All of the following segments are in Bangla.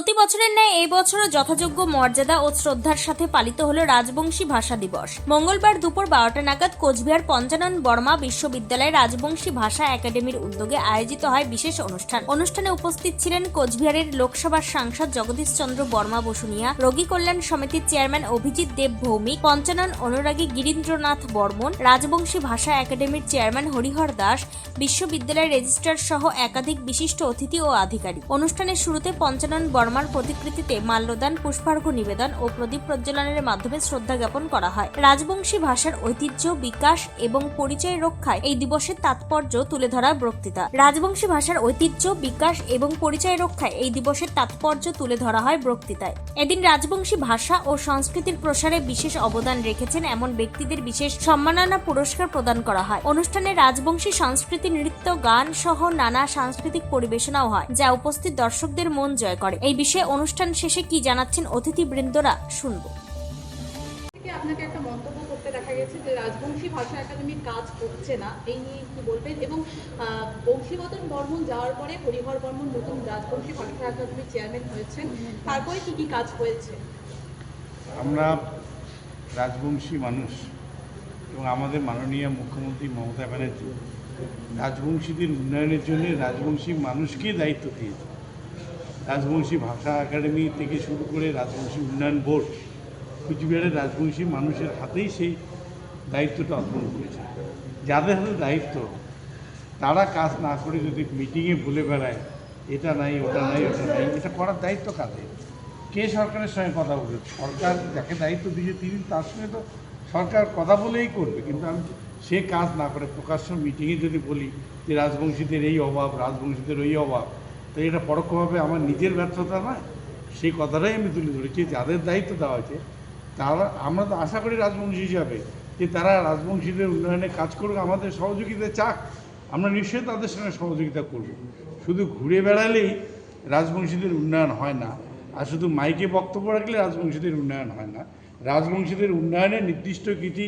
প্রতি বছরের ন্যায় এই বছরও যথাযোগ্য মর্যাদা ও শ্রদ্ধার সাথে পালিত হল রাজবংশী ভাষা দিবস। মঙ্গলবার দুপুর বারোটা নাগাদ কোচবিহার পঞ্চানন বর্মা বিশ্ববিদ্যালয় রাজবংশী ভাষা একাডেমির উদ্যোগে আয়োজিত হয় বিশেষ অনুষ্ঠান। অনুষ্ঠানে উপস্থিত ছিলেন কোচবিহারের লোকসভার সাংসদ জগদীশ চন্দ্র বর্মা বসুনিয়া রোগী কল্যাণ সমিতির চেয়ারম্যান অভিজিৎ দেব ভৌমিক, পঞ্চানন অনুরাগী গিরীন্দ্রনাথ বর্মন, রাজবংশী ভাষা একাডেমির চেয়ারম্যান হরিহর দাস, বিশ্ববিদ্যালয়ের রেজিস্ট্রার সহ একাধিক বিশিষ্ট অতিথি ও আধিকারিক। অনুষ্ঠানের শুরুতে পঞ্চানন বর্মার প্রতিকৃতিতে মাল্যদান, পুষ্পার্ঘ নিবেদন ও প্রদীপ প্রজ্বলনের মাধ্যমে শ্রদ্ধা জ্ঞাপন করা হয়। রাজবংশী ভাষার ঐতিহ্য, বিকাশ এবং পরিচয় রক্ষায় এই দিবসের তাৎপর্য তুলে ধরা বক্তৃতা। রাজবংশী ভাষার ঐতিহ্য, বিকাশ এবং পরিচয় রক্ষায় এই দিবসের তাৎপর্য তুলে ধরা হয় বক্তৃতায়। এদিন রাজবংশী ভাষা ও সংস্কৃতির প্রসারে বিশেষ অবদান রেখেছেন এমন ব্যক্তিদের বিশেষ সম্মাননা পুরস্কার প্রদান করা হয়। অনুষ্ঠানে রাজবংশী সংস্কৃতি নৃত্য, গান সহ নানা সাংস্কৃতিক পরিবেশনাও হয়, যা উপস্থিত দর্শকদের মন জয় করে। এই বিষয়ে অনুষ্ঠান শেষে কি জানাচ্ছেন অতিথিবৃন্দরা শুনব। থেকে আপনাকে একটা মন্তব্য করতে দেখা গেছে যে রাজবংশী ভাষা একাডেমির কাজ করছে না এই নিয়ে কি বলবেন? এবং বংশীবদন বর্মন যাওয়ার পরে হরিহর বর্মন নতুন রাজবংশী ভাষা একাডেমির চেয়ারম্যান হয়েছেন তারপরে কি কি কাজ হয়েছে? আমরা রাজবংশী মানুষ এবং আমাদের মাননীয় মুখ্যমন্ত্রী মমতা ব্যানার্জি রাজবংশীদের উন্নয়নের জন্য রাজবংশী মানুষকেই দায়িত্ব দিয়েছে রাজবংশী ভাষা একাডেমি থেকে শুরু করে রাজবংশী উন্নয়ন বোর্ড, কুচবিহারের রাজবংশী মানুষের হাতেই সেই দায়িত্বটা অর্পণ করেছে। যাদের হাতে দায়িত্ব, তারা কাজ না করে যদি মিটিংয়ে বলে বেড়ায়, এটা নাই, ওটা নাই ওটা নাই, এটা করার দায়িত্ব কাদের? কে সরকারের সঙ্গে কথা বলবে? সরকার যাকে দায়িত্ব দিয়েছে তিনি তার সঙ্গে তো সরকার কথা বলেই করবে, কিন্তু আমি সে কাজ না করে প্রকাশ্য মিটিংয়ে যদি বলি যে রাজবংশীদের এই অভাব, রাজবংশীদের ওই অভাব তো এটা পরোক্ষভাবে আমার নিজের ব্যর্থতা নয়, সেই কথাটাই আমি তুলে ধরেছি, যাদের দায়িত্ব দেওয়া হয়েছে, তারা, আমরা তো আশা করি রাজবংশী হিসাবে যে তারা রাজবংশীদের উন্নয়নে কাজ করুক, আমাদের সহযোগিতা চাক, আমরা নিশ্চয়ই তাদের সঙ্গে সহযোগিতা করব। শুধু ঘুরে বেড়ালেই রাজবংশীদের উন্নয়ন হয় না, আর শুধু মাইকে বক্তব্য রাখলে রাজবংশীদের উন্নয়ন হয় না। রাজবংশীদের উন্নয়নে নির্দিষ্ট কিছু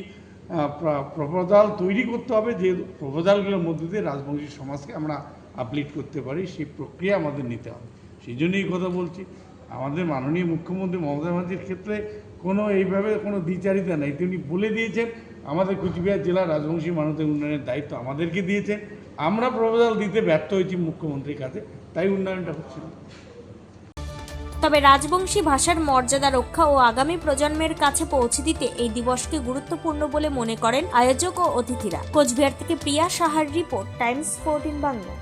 প্রপোজাল তৈরি করতে হবে, যে প্রপোজালগুলোর মধ্যে দিয়ে রাজবংশী সমাজকে আমরা আপলিট করতে পারি, সেই প্রক্রিয়া আমাদের নিতে হবে। সেই জন্যই কথা বলছি। আমাদের মাননীয় মুখ্যমন্ত্রী মমতা ব্যানার্জির ক্ষেত্রে কোনো এইভাবে কোনো দ্বিচারিতা নেই। তিনি বলে দিয়েছেন, আমাদের কুচবিহার জেলার রাজবংশী মানুষের উন্নয়নের দায়িত্ব আমাদেরকে দিয়েছেন। আমরা প্রপোজাল দিতে ব্যর্থ হয়েছি মুখ্যমন্ত্রীর কাছে, তাই উন্নয়নটা হচ্ছে না। তবে রাজবংশী ভাষার মর্যাদা রক্ষা ও আগামী প্রজন্মের কাছে পৌঁছে দিতে এই দিবসকে গুরুত্বপূর্ণ বলে মনে করেন আয়োজক ও অতিথিরা। কোচবিহার থেকে প্রিয়া সাহার রিপোর্ট, টাইমস ফোরটিন বাংলা।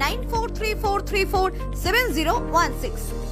9434347016.